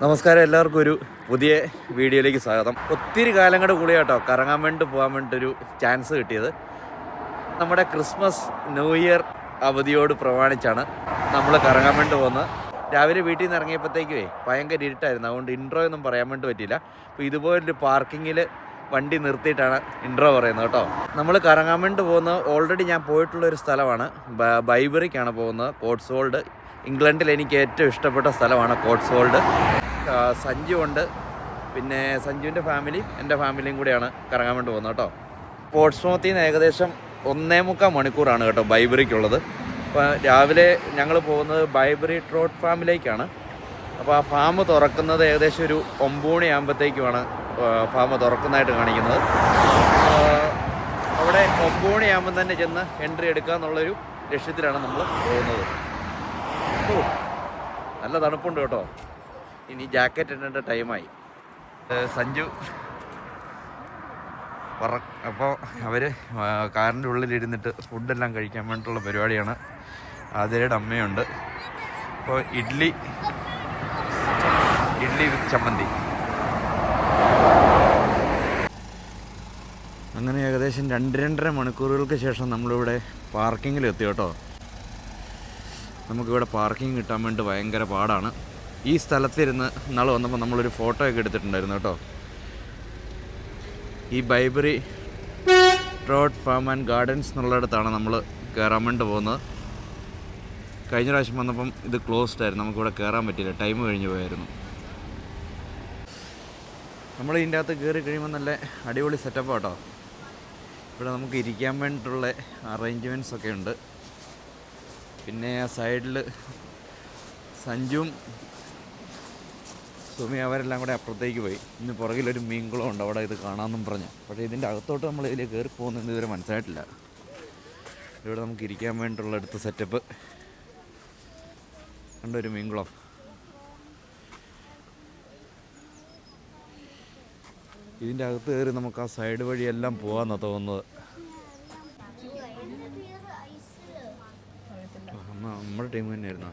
നമസ്കാരം എല്ലാവർക്കും ഒരു പുതിയ വീഡിയോയിലേക്ക് സ്വാഗതം. ഒത്തിരി കാലങ്ങളുടെ കൂടി കേട്ടോ കറങ്ങാൻ വേണ്ടി പോകാൻ വേണ്ടിയിട്ടൊരു ചാൻസ് കിട്ടിയത്. നമ്മുടെ ക്രിസ്മസ് ന്യൂ ഇയർ അവധിയോട് പ്രമാണിച്ചാണ് നമ്മൾ കറങ്ങാൻ വേണ്ടി പോകുന്നത്. രാവിലെ വീട്ടിൽ നിന്ന് ഇറങ്ങിയപ്പോഴത്തേക്കുവേ ഭയങ്കര ഇരുട്ടായിരുന്നു. അതുകൊണ്ട് ഇൻട്രോ ഒന്നും പറയാൻ വേണ്ടി പറ്റിയില്ല. അപ്പോൾ ഇതുപോലൊരു പാർക്കിങ്ങിൽ വണ്ടി നിർത്തിയിട്ടാണ് ഇൻട്രോ പറയുന്നത് കേട്ടോ. നമ്മൾ കറങ്ങാൻ വേണ്ടി പോകുന്നത് ഓൾറെഡി ഞാൻ പോയിട്ടുള്ള ഒരു സ്ഥലമാണ് ബൈബറിക്കാണ് പോകുന്നത് കോട്ട്സ്വോൾഡ് ഇംഗ്ലണ്ടിൽ എനിക്ക് ഏറ്റവും ഇഷ്ടപ്പെട്ട സ്ഥലമാണ് വോൾഡ് സഞ്ജു ഉണ്ട്. പിന്നെ സഞ്ജുവിന്റെ ഫാമിലി എന്റെ ഫാമിലിയും കൂടിയാണ് കറങ്ങാൻ വേണ്ടി പോകുന്നത് കേട്ടോ. പോർട്സ്മൗത്തിൽ നിന്ന് ഏകദേശം ഒന്നേ മുക്കാൽ മണിക്കൂറാണ് കേട്ടോ ബൈബറിക്കുള്ളത്. അപ്പോൾ രാവിലെ ഞങ്ങൾ പോകുന്നത് ബൈബറി ട്രോട്ട് ഫാമിലേക്കാണ്. അപ്പോൾ ആ ഫാം തുറക്കുന്നത് ഏകദേശം ഒരു ഒമ്പൂണി ആകുമ്പോഴത്തേക്കുമാണ് ഫാം തുറക്കുന്നതായിട്ട് കാണിക്കുന്നത്. അവിടെ ഒമ്പൂണി മണിയാകുമ്പോൾ തന്നെ ചെന്ന് എൻട്രി എടുക്കുക എന്നുള്ളൊരു ലക്ഷ്യത്തിലാണ് നമ്മൾ പോകുന്നത്. നല്ല തണുപ്പുണ്ട് കേട്ടോ. ഇനി ജാക്കറ്റ് ഇടേണ്ട ടൈമായി. സഞ്ജു. പറ അപ്പോൾ അവർ കാറിന്റെ ഉള്ളിലിരുന്നിട്ട് ഫുഡെല്ലാം കഴിക്കാൻ വേണ്ടിയിട്ടുള്ള പരിപാടിയാണ്. ആതിരയുടെ അമ്മയുണ്ട്. അപ്പോൾ ഇഡ്ഡലി ഇഡ്ഡലി വിത്ത് ചമ്മന്തി. അങ്ങനെ ഏകദേശം രണ്ട് രണ്ടര മണിക്കൂറുകൾക്ക് ശേഷം നമ്മളിവിടെ പാർക്കിങ്ങിൽ എത്തി കേട്ടോ. നമുക്കിവിടെ പാർക്കിംഗ് കിട്ടാൻ വേണ്ടി ഭയങ്കര പാടാണ്. ഈ സ്ഥലത്തിരുന്ന് ഇന്നാൾ വന്നപ്പോൾ നമ്മളൊരു ഫോട്ടോ ഒക്കെ എടുത്തിട്ടുണ്ടായിരുന്നു കേട്ടോ. ഈ Bibury trout farm and gardens എന്നുള്ളിടത്താണ് നമ്മൾ കയറാൻ വേണ്ടി പോകുന്നത്. കഴിഞ്ഞ പ്രാവശ്യം വന്നപ്പം ഇത് ക്ലോസ്ഡ് ആയിരുന്നു. നമുക്കിവിടെ കയറാൻ പറ്റില്ല ടൈം കഴിഞ്ഞ് പോയായിരുന്നു. നമ്മൾ ഇതിന്റെ അകത്ത് കയറി കഴിയുമ്പോൾ നല്ല അടിപൊളി സെറ്റപ്പ് കേട്ടോ. ഇവിടെ നമുക്ക് ഇരിക്കാൻ വേണ്ടിയിട്ടുള്ള അറേഞ്ച്മെന്റ്സ് ഒക്കെ ഉണ്ട്. പിന്നെ ആ സൈഡിൽ സഞ്ജുവും സുമി അവരെല്ലാം കൂടെ അപ്പുറത്തേക്ക് പോയി. ഇന്ന് പുറകിലൊരു മീൻകുളം ഉണ്ട് അവിടെ ഇത് കാണാമെന്നും പറഞ്ഞു. പക്ഷേ ഇതിന്റെ അകത്തോട്ട് നമ്മൾ ഇതിൽ കയറി പോകുന്നത് ഇതുവരെ മനസ്സിലായിട്ടില്ല. ഇവിടെ നമുക്ക് ഇരിക്കാൻ വേണ്ടിയിട്ടുള്ള അടുത്ത സെറ്റപ്പ് കണ്ടൊരു മീൻകുളം? ഇതിന്റെ അകത്ത് കയറി നമുക്ക് ആ സൈഡ് വഴിയെല്ലാം പോകാമെന്നാണ് തോന്നുന്നത് ആ, നമ്മ- നമ്മുടെ ടീം തന്നെയായിരുന്നു.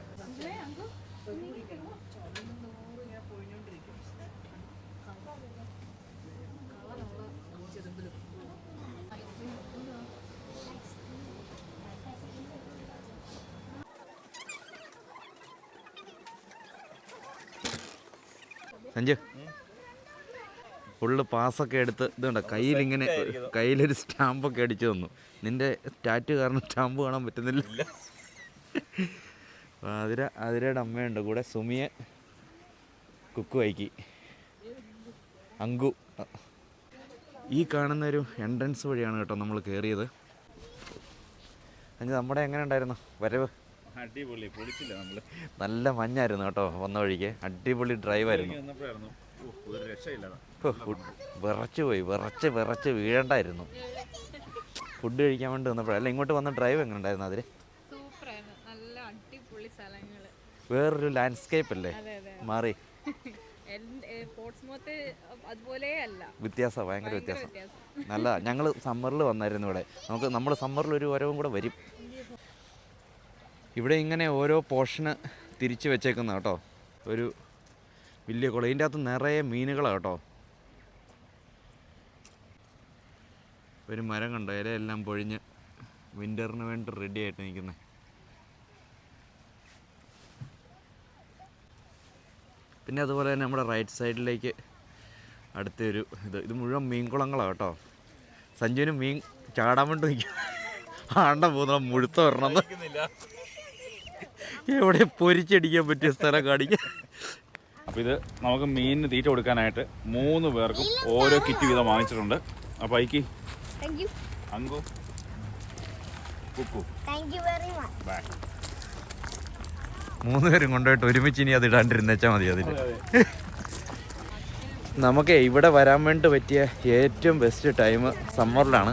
സഞ്ജു ഫുള്ള് പാസ്സൊക്കെ എടുത്ത് ഇതുണ്ട്? കയ്യിലിങ്ങനെ കയ്യിലൊരു സ്റ്റാമ്പൊക്കെ അടിച്ചു തന്നു. നിന്റെ സ്റ്റാറ്റ് കാരണം സ്റ്റാമ്പ് കാണാൻ പറ്റുന്നില്ല. അതിര അതിരയുടെ അമ്മയുണ്ട്. കൂടെ സുമിയെ കുക്ക് വൈക്കി. അങ്കു. ഈ കാണുന്ന ഒരു എൻട്രൻസ് വഴിയാണ് കേട്ടോ നമ്മൾ കയറിയത് അഞ്ച് നമ്മുടെ എങ്ങനെ ഉണ്ടായിരുന്നു? വരവ്? അടിപൊളി. പൊളിച്ചില്ല നമ്മൾ നല്ല മഞ്ഞായിരുന്നു കേട്ടോ വന്ന വഴിക്ക്. അടിപൊളി ഡ്രൈവായിരുന്നു വിറച്ച് പോയി. വിറച്ച് വിറച്ച് വീഴണ്ടായിരുന്നു. ഫുഡ് കഴിക്കാൻ വേണ്ടി വന്നപ്പോഴല്ല അല്ല ഇങ്ങോട്ട് വന്ന ഡ്രൈവ് എങ്ങനെ ഉണ്ടായിരുന്നു അതിൽ വേറൊരു ലാൻഡ്സ്കേപ്പ് അല്ലേ? മാറി. പോർട്സ്മൗത്ത് അതുപോലെ അല്ല. വ്യത്യാസം ഭയങ്കര വ്യത്യാസം. വ്യത്യാസം. നല്ല ഞങ്ങൾ സമ്മറിൽ വന്നായിരുന്നു ഇവിടെ. നമുക്ക് നമ്മൾ സമ്മറിൽ ഒരു വരവും കൂടെ വരും. ഇവിടെ ഇങ്ങനെ ഓരോ പോർഷന് തിരിച്ച് വെച്ചേക്കുന്ന കേട്ടോ. ഒരു വലിയ കുളം. ഇതിന്റെ അകത്ത് നിറയെ മീനുകളാണ് കേട്ടോ. ഒരു മരം കണ്ടോ? ഇലയെല്ലാം പൊഴിഞ്ഞ് വിന്ററിന് വേണ്ടി റെഡി ആയിട്ട് നിൽക്കുന്നത് പിന്നെ അതുപോലെ തന്നെ നമ്മുടെ റൈറ്റ് സൈഡിലേക്ക് അടുത്തൊരു ഇത്. ഇത് മുഴുവൻ മീൻകുളങ്ങളാണ് കേട്ടോ. സഞ്ജുവിന് മീൻ ചാടാൻ വേണ്ടി നിൽക്കും. ആണ്ട പോകുന്ന മുഴുത്ത വരണം എവിടെ പൊരിച്ചടിക്കാൻ പറ്റിയ സ്ഥലം കാണിക്കാൻ അപ്പോൾ ഇത് നമുക്ക് മീനിന് തീറ്റ കൊടുക്കാനായിട്ട് മൂന്ന് പേർക്കും ഓരോ കിറ്റ് വീതം വാങ്ങിച്ചിട്ടുണ്ട്. അപ്പോൾ Ikki. Anku. Kukku. Thank you very much bye മൂന്ന് പേരും കൊണ്ടുപോയിട്ട് ഒരുമിച്ച് ഇനി അത് ഇടാണ്ടിരുന്നേച്ചാൽ മതി അതിൽ നമുക്ക് ഇവിടെ വരാൻ വേണ്ടി പറ്റിയ ഏറ്റവും ബെസ്റ്റ് ടൈം സമ്മറിലാണ്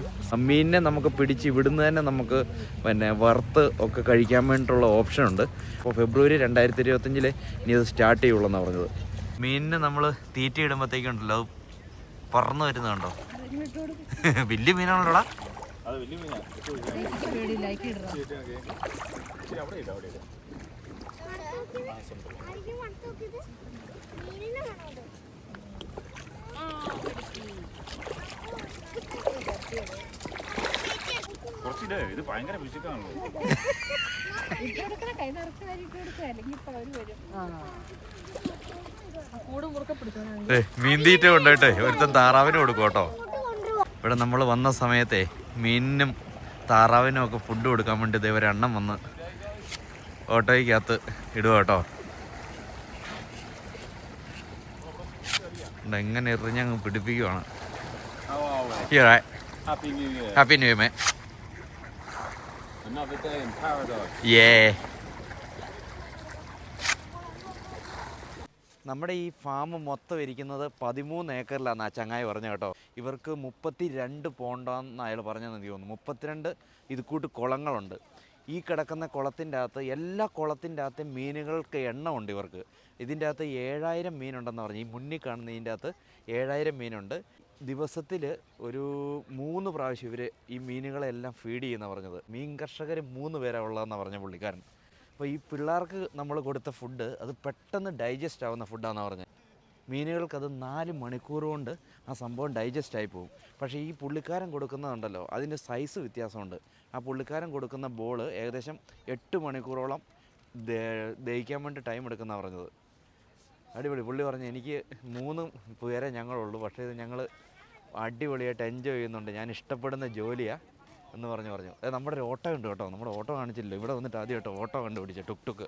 മീനിനെ നമുക്ക് പിടിച്ച് ഇവിടുന്ന് തന്നെ നമുക്ക് പിന്നെ വറുത്ത് ഒക്കെ കഴിക്കാൻ വേണ്ടിയിട്ടുള്ള ഓപ്ഷൻ ഉണ്ട്. അപ്പോൾ ഫെബ്രുവരി രണ്ടായിരത്തി ഇരുപത്തഞ്ചിൽ ഇനി ഇത് സ്റ്റാർട്ട് ചെയ്യുള്ളൂ എന്നാണ് പറഞ്ഞത്. മീനിനെ നമ്മൾ തീറ്റ ഇടുമ്പോഴത്തേക്കുണ്ടല്ലോ അത് പറന്നു വരുന്നുണ്ടോ വലിയ മീനാണല്ലോടാ. അത് വലിയ മീനാ ആയിരിക്കും അടുത്ത് നോക്കിയത്? മീനിനെ വേണോ കുറച്ചില്ലേ? ഇത് ഭയങ്കര വിശുക്കാണല്ലോ കൈ കൊണ്ടോട്ടെ ഒരുത്തൻ താറാവിന് കൊടുക്കും കേട്ടോ. ഇവിടെ നമ്മൾ വന്ന സമയത്തെ മീനിനും താറാവിനും ഒക്കെ ഫുഡ് കൊടുക്കാൻ വേണ്ടി എണ്ണം വന്ന് ഓട്ടോയ്ക്കകത്ത് ഇടുക കേട്ടോ. എങ്ങനെ എറിഞ്ഞങ്ങ് പിടിപ്പിക്കുവാണ്. ഹാപ്പി ന്യൂ മേ ഏ നമ്മുടെ ഈ ഫാം മൊത്തം ഇരിക്കുന്നത് പതിമൂന്ന് ഏക്കറിലാണ് ആ ചങ്ങായി പറഞ്ഞു കേട്ടോ. ഇവർക്ക് മുപ്പത്തി രണ്ട് പോണ്ടെന്ന് അയാൾ പറഞ്ഞതെന്ന് എനിക്ക് തോന്നുന്നു. മുപ്പത്തിരണ്ട് ഇത് കൂട്ട് കുളങ്ങളുണ്ട്. ഈ കിടക്കുന്ന കുളത്തിന്റെ അകത്ത് എല്ലാ കുളത്തിന്റെ അകത്ത് മീനുകൾക്ക് എണ്ണമുണ്ട് ഇവർക്ക്. ഇതിന്റെ അകത്ത് ഏഴായിരം മീനുണ്ടെന്ന് പറഞ്ഞു. ഈ മുന്നിൽ കാണുന്ന ഇതിന്റെ അകത്ത് ഏഴായിരം മീനുണ്ട്. ദിവസത്തിൽ ഒരു മൂന്ന് പ്രാവശ്യം ഇവർ ഈ മീനുകളെല്ലാം ഫീഡ് ചെയ്യുന്ന പറഞ്ഞത്. മീൻ കർഷകർ മൂന്ന് പേരാണ് ഉള്ളതെന്നാണ് പറഞ്ഞ പുള്ളിക്കാരൻ. അപ്പോൾ ഈ പിള്ളേർക്ക് നമ്മൾ കൊടുത്ത ഫുഡ് അത് പെട്ടെന്ന് ഡൈജസ്റ്റ് ആവുന്ന ഫുഡാണെന്ന് പറഞ്ഞത്. മീനുകൾക്ക് അത് നാല് മണിക്കൂർ കൊണ്ട് ആ സംഭവം ഡൈജസ്റ്റ് ആയി പോകും. പക്ഷേ ഈ പുള്ളിക്കാരൻ കൊടുക്കുന്നതുണ്ടല്ലോ അതിന്റെ സൈസ് വ്യത്യാസമുണ്ട്. ആ പുള്ളിക്കാരൻ കൊടുക്കുന്ന ബോൾ ഏകദേശം എട്ട് മണിക്കൂറോളം ദഹിക്കാൻ വേണ്ടി ടൈം എടുക്കുന്ന പറഞ്ഞത്. അടിപൊളി. പുള്ളി പറഞ്ഞു എനിക്ക് മൂന്ന് പേരെ ഞങ്ങളുള്ളൂ പക്ഷേ ഇത് ഞങ്ങൾ അടിപൊളിയായിട്ട് എൻജോയ് ചെയ്യുന്നുണ്ട്. ഞാൻ ഇഷ്ടപ്പെടുന്ന ജോലിയാണ് എന്ന് പറഞ്ഞു പറഞ്ഞു. നമ്മുടെ ഒരു ഓട്ടോ ഉണ്ട് കേട്ടോ. നമ്മുടെ ഓട്ടോ കാണിച്ചില്ല ഇവിടെ വന്നിട്ട് ആദ്യമായിട്ട് ഓട്ടോ കണ്ടുപിടിച്ചു ടുക് ടുക്ക്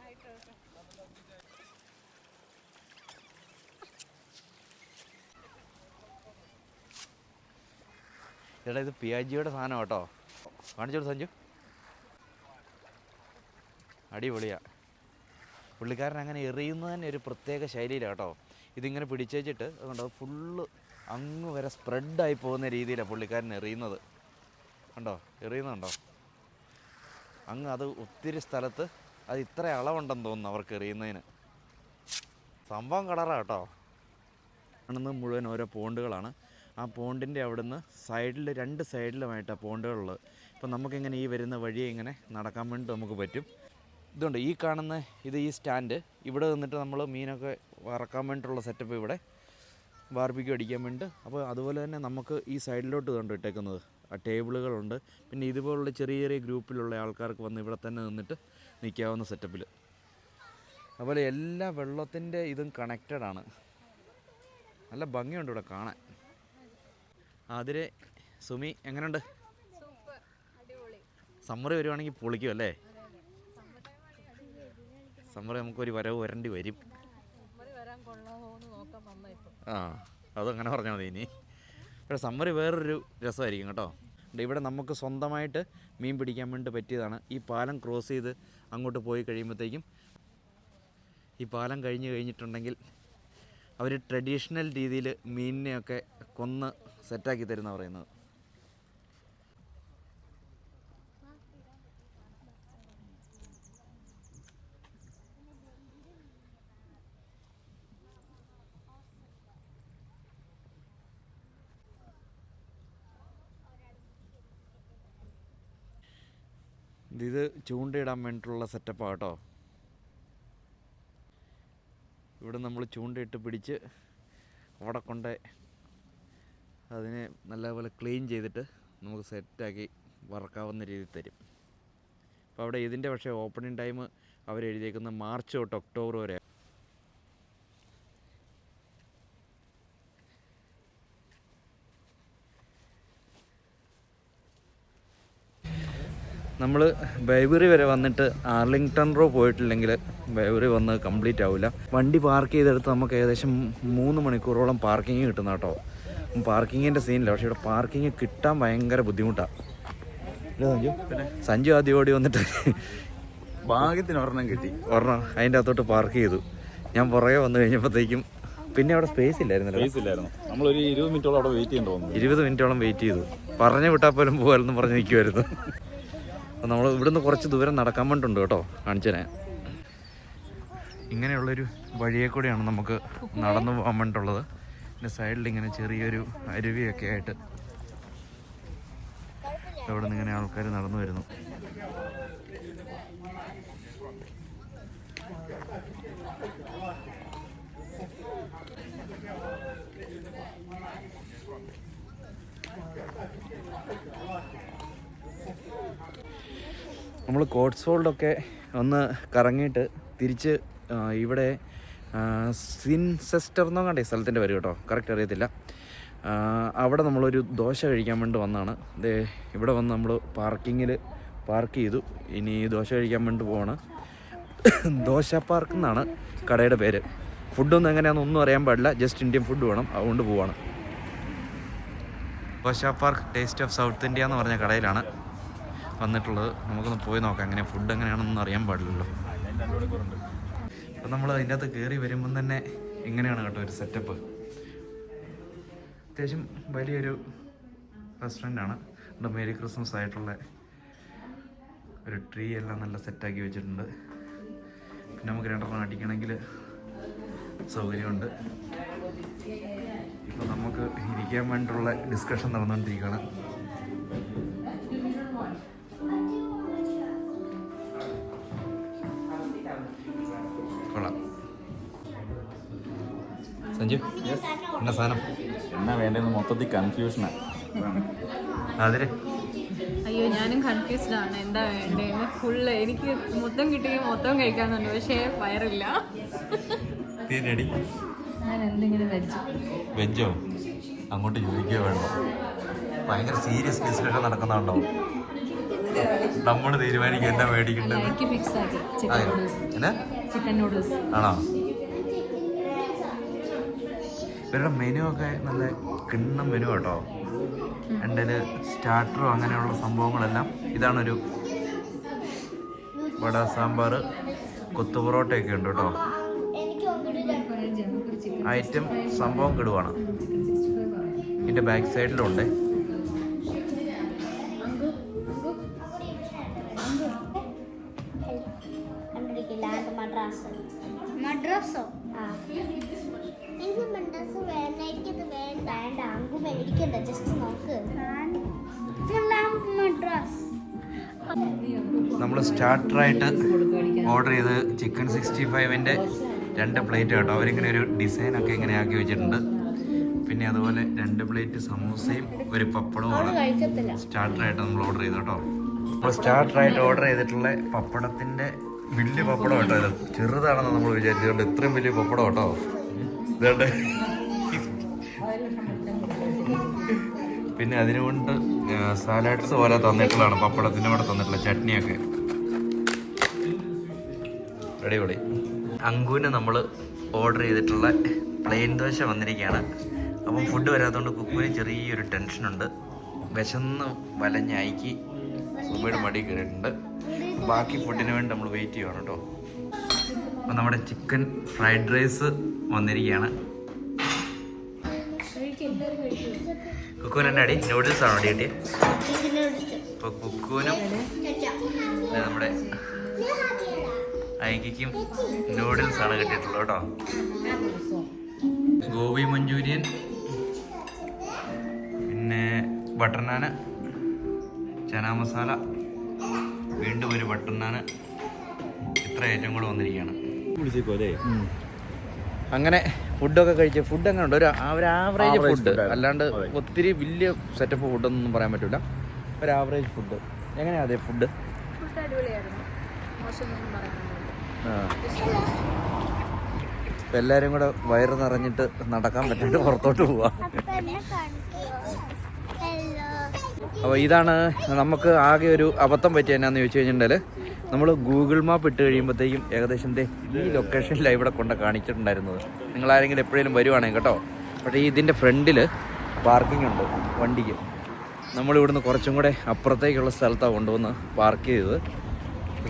എടാ ഇത് പി ഐ ജിയുടെ സാധനം കേട്ടോ. കാണിച്ചോളൂ സഞ്ജു? അടിപൊളിയാ. പുള്ളിക്കാരൻ അങ്ങനെ എറിയുന്നത് തന്നെ ഒരു പ്രത്യേക ശൈലിയിലാണ് കേട്ടോ. ഇതിങ്ങനെ പിടിച്ചേച്ചിട്ട് അതുകൊണ്ട് ഫുള്ള് അങ്ങ് വരെ സ്പ്രെഡായി പോകുന്ന രീതിയിലാണ് പുള്ളിക്കാരൻ എറിയുന്നത്. കണ്ടോ? എറിയുന്നുണ്ടോ? അങ്ങ് അത് ഒത്തിരി സ്ഥലത്ത് അത് ഇത്ര അളവുണ്ടെന്ന് തോന്നുന്നു അവർക്ക് എറിയുന്നതിന്. സംഭവം കളറാണ് കേട്ടോ. കാണുന്നത് മുഴുവൻ ഓരോ പോണ്ടുകളാണ്. ആ പോണ്ടിന്റെ അവിടുന്ന് സൈഡിൽ രണ്ട് സൈഡിലുമായിട്ടാണ് പോണ്ടുകളുള്ളത്. ഇപ്പം നമുക്കിങ്ങനെ ഈ വരുന്ന വഴിയെ ഇങ്ങനെ നടക്കാൻ വേണ്ടി നമുക്ക് പറ്റും. ഇതുണ്ട് ഈ കാണുന്ന ഇത് ഈ സ്റ്റാൻഡ്. ഇവിടെ നിന്നിട്ട് നമ്മൾ മീനൊക്കെ വറക്കാൻ വേണ്ടിയിട്ടുള്ള സെറ്റപ്പ് ഇവിടെ ബാർബിക്യൂ അടിക്കാൻ വേണ്ടി. അപ്പോൾ അതുപോലെ തന്നെ നമുക്ക് ഈ സൈഡിലോട്ട് കണ്ടു ഇട്ടേക്കുന്നത്. ആ ടേബിളുകളുണ്ട്. പിന്നെ ഇതുപോലുള്ള ചെറിയ ചെറിയ ഗ്രൂപ്പിലുള്ള ആൾക്കാർക്ക് വന്ന് ഇവിടെ തന്നെ നിന്നിട്ട് നിൽക്കാവുന്ന സെറ്റപ്പിൽ അതുപോലെ എല്ലാ വെള്ളത്തിന്റെ ഇതും കണക്റ്റഡ് ആണ്. നല്ല ഭംഗിയുണ്ട് ഇവിടെ കാണാൻ. അതിരെ സുമി എങ്ങനെയുണ്ട് സമ്മർ വരുവാണെങ്കിൽ പൊളിക്കും അല്ലേ? സമ്മർ നമുക്കൊരു വരവ് വരേണ്ടി വരും. ആ അതങ്ങനെ പറഞ്ഞാൽ മതി ഇനി. പക്ഷേ സമ്മർ വേറൊരു രസമായിരിക്കും കേട്ടോ. ഇവിടെ നമുക്ക് സ്വന്തമായിട്ട് മീൻ പിടിക്കാൻ വേണ്ടി പറ്റിയതാണ്. ഈ പാലം ക്രോസ് ചെയ്ത് അങ്ങോട്ട് പോയി കഴിയുമ്പോഴത്തേക്കും ഈ പാലം കഴിഞ്ഞ് കഴിഞ്ഞിട്ടുണ്ടെങ്കിൽ അവർ ട്രഡീഷണൽ രീതിയിൽ മീനിനെയൊക്കെ കൊന്ന് സെറ്റാക്കി തരുന്ന പറയുന്നത്. ഇത് ചൂണ്ടയിടാൻ വേണ്ടിയിട്ടുള്ള സെറ്റപ്പാണ് കേട്ടോ. ഇവിടെ നമ്മൾ ചൂണ്ടയിട്ട് പിടിച്ച് അവിടെ കൊണ്ട് അതിനെ നല്ലപോലെ ക്ലീൻ ചെയ്തിട്ട് നമുക്ക് സെറ്റാക്കി വറക്കാവുന്ന രീതിയിൽ തരും. അപ്പോൾ അവിടെ ഇതിന്റെ പക്ഷേ ഓപ്പണിംഗ് ടൈം അവരെഴുതിയേക്കുന്ന മാർച്ച് തൊട്ട് ഒക്ടോബർ വരെ. നമ്മൾ ബൈബറി വരെ വന്നിട്ട് ആർലിങ്ടൺ റോ പോയിട്ടില്ലെങ്കിൽ ബൈബറി വന്ന് കംപ്ലീറ്റ് ആവില്ല. വണ്ടി പാർക്ക് ചെയ്തെടുത്ത് നമുക്ക് ഏകദേശം മൂന്ന് മണിക്കൂറോളം പാർക്കിങ് കിട്ടുന്ന കേട്ടോ പാർക്കിങ്ങിന്റെ സീനില്ല. പക്ഷേ ഇവിടെ പാർക്കിങ് കിട്ടാൻ ഭയങ്കര ബുദ്ധിമുട്ടാണ് സഞ്ജു? സഞ്ജു ആദ്യം ഓടി വന്നിട്ട് ഭാഗ്യത്തിന് ഒരെണ്ണം കിട്ടി. ഒരെണ്ണം അതിന്റെ അകത്തോട്ട് പാർക്ക് ചെയ്തു. ഞാൻ പുറകെ വന്നു കഴിഞ്ഞപ്പോഴത്തേക്കും പിന്നെ അവിടെ സ്പേസ് ഇല്ലായിരുന്നല്ലോ. സ്പേസ് ഇല്ലായിരുന്നു. നമ്മളൊരു ഇരുപത് മിനിറ്റോളം അവിടെ വെയിറ്റ് ചെയ്യേണ്ടി ഇരുപത് മിനിറ്റോളം വെയിറ്റ് ചെയ്തു. പറഞ്ഞു വിട്ടാൽ പോലും പോകാമെന്ന് പറഞ്ഞ് നിൽക്കുമായിരുന്നു അപ്പോൾ നമ്മൾ ഇവിടുന്ന് കുറച്ച് ദൂരം നടക്കാൻ വേണ്ടിട്ടുണ്ട് കേട്ടോ കാണിച്ചനെ. ഇങ്ങനെയുള്ളൊരു വഴിയെ കൂടെയാണ് നമുക്ക് നടന്നു പോകാൻ വേണ്ടിയിട്ടുള്ളത് പിന്നെ സൈഡിൽ ഇങ്ങനെ ചെറിയൊരു അരുവിയൊക്കെ ആയിട്ട് അവിടെ നിന്ന് ഇങ്ങനെ ആൾക്കാർ നടന്നു വരുന്നു. നമ്മൾ കോട്ട്സ്വോൾഡൊക്കെ ഒന്ന് കറങ്ങിയിട്ട് തിരിച്ച് ഇവിടെ സിൻസെസ്റ്റർ എന്നോ കണ്ടേ? സ്ഥലത്തിന്റെ പേര് കേട്ടോ. കറക്റ്റ് അറിയത്തില്ല. അവിടെ നമ്മളൊരു ദോശ കഴിക്കാൻ വേണ്ടി വന്നതാണ് ദേ ഇവിടെ വന്ന് നമ്മൾ പാർക്കിങ്ങിൽ പാർക്ക് ചെയ്തു. ഇനി ദോശ കഴിക്കാൻ വേണ്ടി പോവാണ്. ദോശ പാർക്ക് എന്നാണ് കടയുടെ പേര്. ഫുഡൊന്നും എങ്ങനെയാണെന്നൊന്നും അറിയാൻ പാടില്ല. ജസ്റ്റ് ഇന്ത്യൻ ഫുഡ് വേണം. അതുകൊണ്ട് പോവാണ്. Dosa park taste of south India എന്ന് പറഞ്ഞ കടയിലാണ് വന്നിട്ടുള്ളത്. നമുക്കൊന്ന് പോയി നോക്കാം. എങ്ങനെ ഫുഡ് എങ്ങനെയാണെന്നൊന്നും അറിയാൻ പാടില്ലല്ലോ. അപ്പം നമ്മൾ അതിന്റെ അകത്ത് കയറി വരുമ്പം തന്നെ ഇങ്ങനെയാണ് കേട്ടോ ഒരു സെറ്റപ്പ് അത്യാവശ്യം വലിയൊരു റെസ്റ്റോറന്റാണ് നമ്മുടെ മേരി ക്രിസ്മസ് ആയിട്ടുള്ള ഒരു ട്രീ എല്ലാം നല്ല സെറ്റാക്കി വെച്ചിട്ടുണ്ട്. പിന്നെ നമുക്ക് രണ്ടെണ്ണം അടിക്കണമെങ്കിൽ സൗകര്യമുണ്ട്. ഇപ്പം നമുക്ക് ഇരിക്കാൻ വേണ്ടിയുള്ള ഡിസ്കഷൻ നടന്നുകൊണ്ടിരിക്കുകയാണ്. സഞ്ജു എന്നാ സാധനം എന്നാ വേണ്ടതെന്ന് മൊത്തത്തിൽ കൺഫ്യൂഷനാണ് അതിര് അയ്യോ ഞാനും കൺഫ്യൂസ്ഡ് ആണ്. എന്താ വേണ്ടതെന്ന് ഫുള്ള് എനിക്ക് മൊത്തം കിട്ടി മൊത്തം കഴിക്കാന്നുണ്ട്. പക്ഷേ വയറില്ല തീരടി ഞാൻ എന്തെങ്കിലും വെജ് വെജോ അങ്ങോട്ട് ചോദിക്കുക വേണ്ട. ഭയങ്കര സീരിയസ് ഡിസ്കഷൻ നടക്കുന്നുണ്ടോ? നമ്മൾ തീരുമാനിക്കും എന്നാ മേടിക്കേണ്ടത് ചിക്കൻ നൂഡിൽസ് ആണോ? ഇവരുടെ മെനു ഒക്കെ നല്ല കിണ്ണം മെനു കേട്ടോ എന്റെ സ്റ്റാർട്ടറും അങ്ങനെയുള്ള സംഭവങ്ങളെല്ലാം ഇതാണൊരു വട സാമ്പാർ കൊത്തു പൊറോട്ടയൊക്കെ ഉണ്ട് കേട്ടോ ഐറ്റം സംഭവം കിടുവാണ് ഇതിന്റെ ബാക്ക് സൈഡിലും സ്റ്റാർട്ടറായിട്ട് ഓർഡർ ചെയ്ത് ചിക്കൻ സിക്സ്റ്റി ഫൈവിന്റെ രണ്ട് പ്ലേറ്റ് കേട്ടോ. അവരിങ്ങനെ ഒരു ഡിസൈനൊക്കെ ഇങ്ങനെ ആക്കി വെച്ചിട്ടുണ്ട്. പിന്നെ അതുപോലെ രണ്ട് പ്ലേറ്റ് സമൂസയും ഒരു കഴിക്കത്തില്ല സ്റ്റാർട്ടറായിട്ട് നമ്മൾ ഓർഡർ ചെയ്തു കേട്ടോ. അപ്പോൾ സ്റ്റാർട്ടറായിട്ട് ഓർഡർ ചെയ്തിട്ടുള്ള പപ്പടത്തിന്റെ വലിയ പപ്പടം കേട്ടോ ചെറുതാണെന്ന് നമ്മൾ വിചാരിച്ചുകൊണ്ട് ഇത്രയും വലിയ പപ്പടം കേട്ടോ. ഇതുകൊണ്ട് പിന്നെ അതിനുകൊണ്ട് സാലാഡ്സ് പോലെ തന്നിട്ടുള്ളതാണ് പപ്പടത്തിന്റെ കൂടെ തന്നിട്ടുള്ള ചട്നിയൊക്കെ. അടിപൊളി. അങ്കുവിന് നമ്മൾ ഓർഡർ ചെയ്തിട്ടുള്ള പ്ലെയിൻ ദോശ വന്നിരിക്കുകയാണ്. അപ്പം ഫുഡ് വരാത്തതുകൊണ്ട് കുക്കുവിന് ചെറിയൊരു ടെൻഷനുണ്ട് വിശന്ന് വലഞ്ഞയക്കി സുബയുടെ മടി കയറിയിട്ടുണ്ട്. ബാക്കി ഫുഡിന് വേണ്ടി നമ്മൾ വെയിറ്റ് ചെയ്യണം കേട്ടോ. അപ്പം നമ്മുടെ ചിക്കൻ ഫ്രൈഡ് റൈസ് വന്നിരിക്കുകയാണ്. കുക്കുവിന് എന്റെ അടി? നൂഡിൽസ് ആണോ അടി കിട്ടിയത് അപ്പോൾ കുക്കുവിനും നമ്മുടെ ഐക്കിക്കും നൂഡിൽസ് ആണ് കിട്ടിയിട്ടുള്ളത് കേട്ടോ. ഗോപി മഞ്ചൂരിയൻ പിന്നെ ബട്ടർ നാന് ചന മസാല വീണ്ടും ഒരു ബട്ടർ നാന് ഇത്ര ഐറ്റം കൂടെ വന്നിരിക്കുകയാണ്. അങ്ങനെ ഫുഡൊക്കെ കഴിച്ച് ഫുഡ് അങ്ങനെ ഉണ്ട്. ഒരു ഒരു ആവറേജ് ഫുഡ് അല്ലാണ്ട് ഒത്തിരി വലിയ സെറ്റപ്പ് ഫുഡൊന്നും പറയാൻ പറ്റില്ല ഒരു ആവറേജ് ഫുഡ് എങ്ങനെയാ അതെ ഫുഡ് ഫുഡ് അടിപൊളിയായിരുന്നു. മോശമൊന്നും പറയാനൊന്നുമില്ല എല്ലാരും എല്ലാവരും കൂടെ വയറ് നിറഞ്ഞിട്ട് നടക്കാൻ പറ്റാണ്ട് പുറത്തോട്ട് പോവാ. അപ്പൊ ഇതാണ് നമുക്ക് ആകെ ഒരു അബദ്ധം പറ്റിയ എന്നാന്ന് ചോദിച്ചു കഴിഞ്ഞിട്ടുണ്ടെങ്കിൽ നമ്മൾ ഗൂഗിൾ മാപ്പ് ഇട്ട് കഴിയുമ്പോഴത്തേക്കും ഏകദേശം ഈ ലൊക്കേഷനിലാണ് ഇവിടെ കൊണ്ട് കാണിച്ചിട്ടുണ്ടായിരുന്നത്. നിങ്ങൾ ആരെങ്കിലും എപ്പോഴേലും വരുവാണെങ്കിൽ കേട്ടോ. പക്ഷേ ഇതിന്റെ ഫ്രണ്ടിൽ പാർക്കിംഗ് ഉണ്ട് വണ്ടിക്ക്. നമ്മൾ ഇവിടുന്ന് കുറച്ചും കൂടെ അപ്പുറത്തേക്കുള്ള സ്ഥലത്താണ് കൊണ്ടുവന്ന് പാർക്ക് ചെയ്തത്.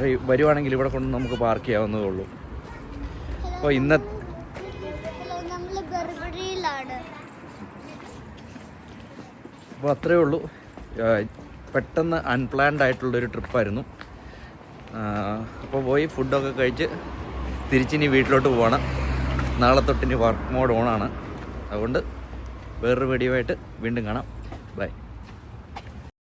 ഈ വരുവാണെങ്കിൽ ഇവിടെ കൊണ്ട് നമുക്ക് പാർക്ക് ചെയ്യാവുന്നതേ ഉള്ളൂ. അപ്പോൾ ഇന്ന അപ്പോൾ അത്രയേ ഉള്ളൂ. പെട്ടെന്ന് അൺപ്ലാൻഡ് ആയിട്ടുള്ളൊരു ട്രിപ്പായിരുന്നു അപ്പോൾ പോയി ഫുഡൊക്കെ കഴിച്ച് തിരിച്ചിനി വീട്ടിലോട്ട് പോകണം നാളെ തൊട്ടിനി വർക്ക് മോഡ് ഓണാണ് അതുകൊണ്ട് വേറൊരു വീഡിയോ ആയിട്ട് വീണ്ടും കാണാം. ബൈ